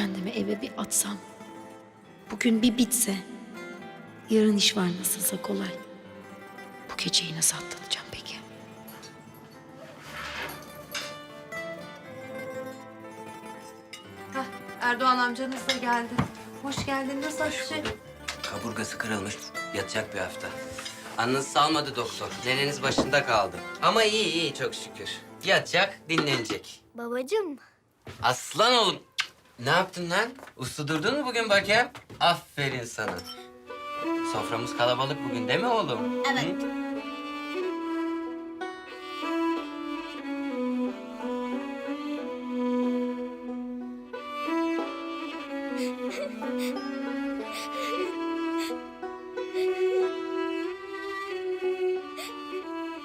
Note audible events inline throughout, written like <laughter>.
kendimi eve bir atsam. Bugün bir bitse. Yarın iş var nasılsa kolay. Bu geceyi nasıl atlatacağım peki? Hah, Erdoğan amcanız da geldi. Hoş geldin. Nasıl Hatice? Kaburgası kırılmış. Yatacak bir hafta. Anınızı salmadı doktor. Neneniz başında kaldı. Ama iyi iyi çok şükür. Yatacak, dinlenecek. Babacığım, Aslan oğlum. Ne yaptın lan? Uslu durdun mu bugün bakayım? Aferin sana. Soframız kalabalık bugün değil mi oğlum? Evet. Hı?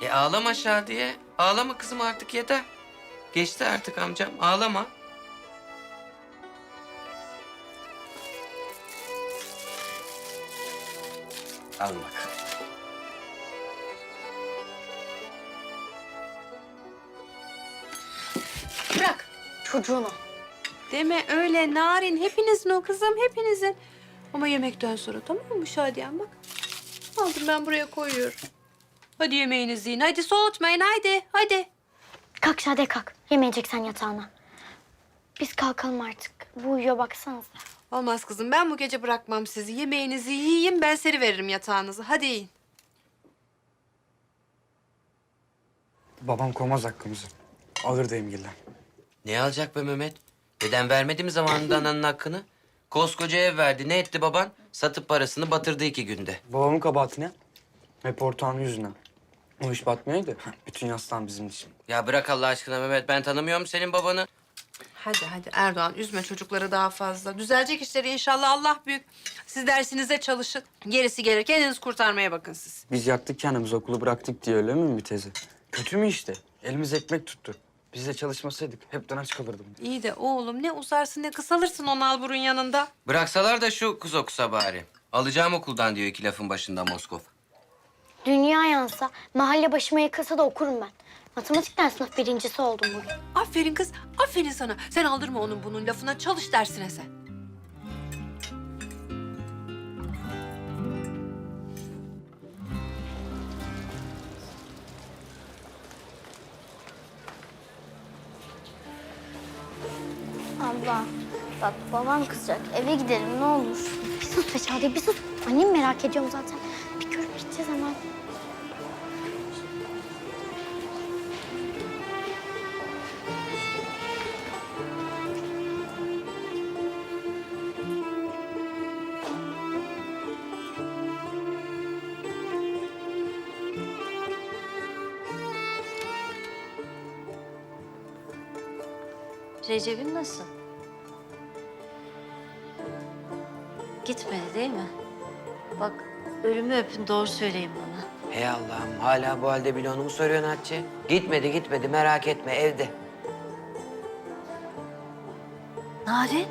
E ağlama Şadiye. Ağlama kızım artık yeter. Geçti artık amcam. Ağlama. Al bak. Bırak. çocuğunu. Deme öyle narin. Hepinizin o kızım, hepinizin. Ama yemekten sonra tamam mı Şadiyen bak. Aldım ben buraya koyuyorum. Hadi yemeğinizi yiyin. Hadi soğutmayın. Hadi, hadi. Kalk Şade kalk. Yemeyeceksen yatağına. Biz kalkalım artık. Bu uyuyor baksanıza. Olmaz kızım. Ben bu gece bırakmam sizi. Yemeğinizi yiyin. Ben seri veririm yatağınızı. Hadi yiyin. Babam koymaz hakkımızı. Alır dayımgilden. Ne alacak be Mehmet? Deden vermedi mi zamanında <laughs> ananın hakkını? Koskoca ev verdi. Ne etti baban? Satıp parasını batırdı iki günde. Babamın kabahati ne? Hep ortağının yüzünden. O iş batmayaydı. Bütün yaslan bizim için. Ya bırak Allah aşkına Mehmet. Ben tanımıyorum senin babanı. Hadi hadi Erdoğan üzme çocukları daha fazla. Düzelecek işleri inşallah Allah büyük. Siz dersinize çalışın. Gerisi gelir. Kendiniz kurtarmaya bakın siz. Biz yaktık kendimizi okulu bıraktık diye öyle mi bir teyze? Kötü mü işte? Elimiz ekmek tuttu. Biz de çalışmasaydık hepten aç kalırdım. İyi de oğlum ne uzarsın ne kısalırsın o nalburun yanında. Bıraksalar da şu kız okusa bari. Alacağım okuldan diyor iki lafın başında Moskov. Dünya yansa, mahalle başıma yıkılsa da okurum ben. Matematikten sınıf birincisi oldum bugün. Aferin kız, aferin sana. Sen aldırma onun bunun lafına, çalış dersine sen. Abla, bak babam kızacak. Eve gidelim ne olur. Bir sus be Şadi, bir sus. Annem merak ediyorum zaten. Recep'in nasıl? Gitmedi değil mi? Bak ölümü öpün doğru söyleyin bana. Hey Allah'ım hala bu halde bile onu mu soruyorsun Hatice? Gitmedi gitmedi merak etme evde. Narin?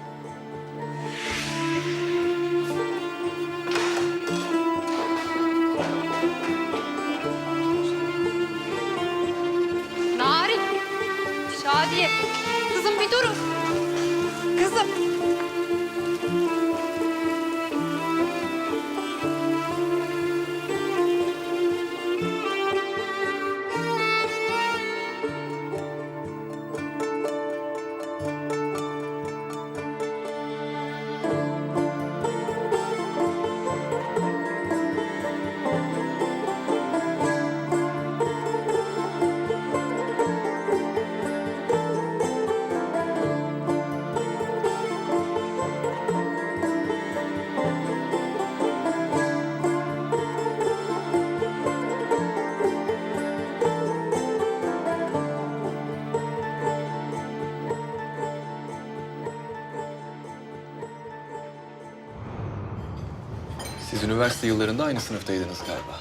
Siz üniversite yıllarında aynı sınıftaydınız galiba.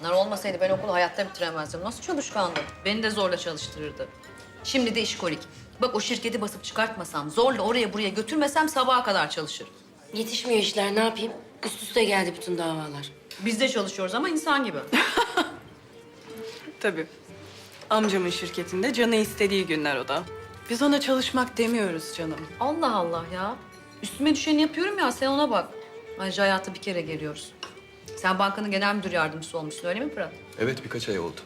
Bunlar olmasaydı ben okulu hayatta bitiremezdim. Nasıl çalışkandı? Beni de zorla çalıştırırdı. Şimdi de işkolik. Bak o şirketi basıp çıkartmasam, zorla oraya buraya götürmesem sabaha kadar çalışır. Yetişmiyor işler ne yapayım? Üst üste geldi bütün davalar. Biz de çalışıyoruz ama insan gibi. <laughs> Tabii. Amcamın şirketinde canı istediği günler o da. Biz ona çalışmak demiyoruz canım. Allah Allah ya. Üstüme düşeni yapıyorum ya sen ona bak. Ayrıca hayata bir kere geliyoruz. Sen bankanın genel müdür yardımcısı olmuşsun öyle mi Fırat? Evet birkaç ay oldu.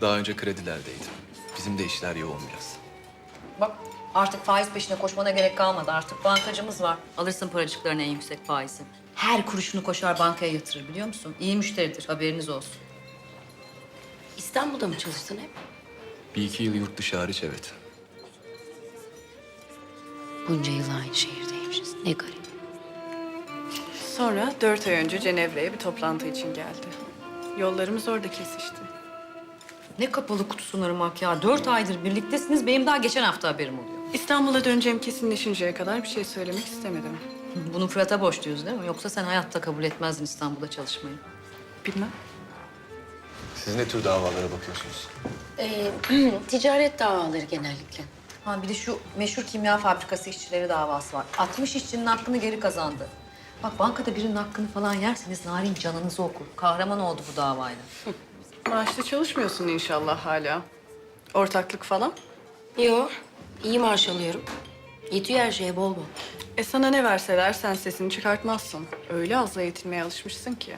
Daha önce kredilerdeydim. Bizim de işler yoğun biraz. Bak artık faiz peşine koşmana gerek kalmadı. Artık bankacımız var. Alırsın paracıkların en yüksek faizi. Her kuruşunu koşar bankaya yatırır biliyor musun? İyi müşteridir haberiniz olsun. İstanbul'da mı çalıştın hep? Bir iki yıl yurt dışı hariç evet. Bunca yıl aynı şehirdeymişiz. Ne garip. Sonra dört ay önce Cenevre'ye bir toplantı için geldi. Yollarımız orada kesişti. Ne kapalı kutusun Irmak ya. Dört aydır birliktesiniz. Benim daha geçen hafta haberim oluyor. İstanbul'a döneceğim kesinleşinceye kadar bir şey söylemek istemedim. <laughs> Bunu Fırat'a borçluyuz değil mi? Yoksa sen hayatta kabul etmezdin İstanbul'da çalışmayı. Bilmem. Siz ne tür davalara bakıyorsunuz? Ee, <clears throat> ticaret davaları genellikle. Ha bir de şu meşhur kimya fabrikası işçileri davası var. 60 işçinin hakkını geri kazandı. Bak bankada birinin hakkını falan yerseniz narin canınızı okur. Kahraman oldu bu davayla. Maaşlı çalışmıyorsun inşallah hala. Ortaklık falan. Yo, iyi maaş alıyorum. Yetiyor her şeye bol bol. E sana ne verseler sen sesini çıkartmazsın. Öyle azla yetinmeye alışmışsın ki.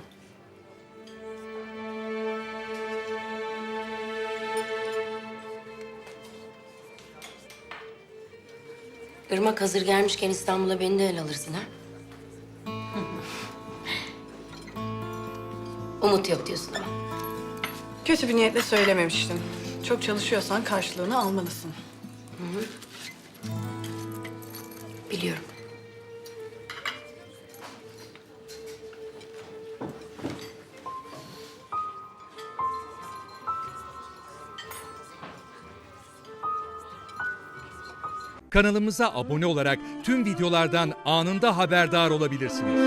Irmak hazır gelmişken İstanbul'a beni de el alırsın ha? Umut yok diyorsun ama. Kötü bir niyetle söylememiştim. Çok çalışıyorsan karşılığını almalısın. Biliyorum. Kanalımıza abone olarak tüm videolardan anında haberdar olabilirsiniz.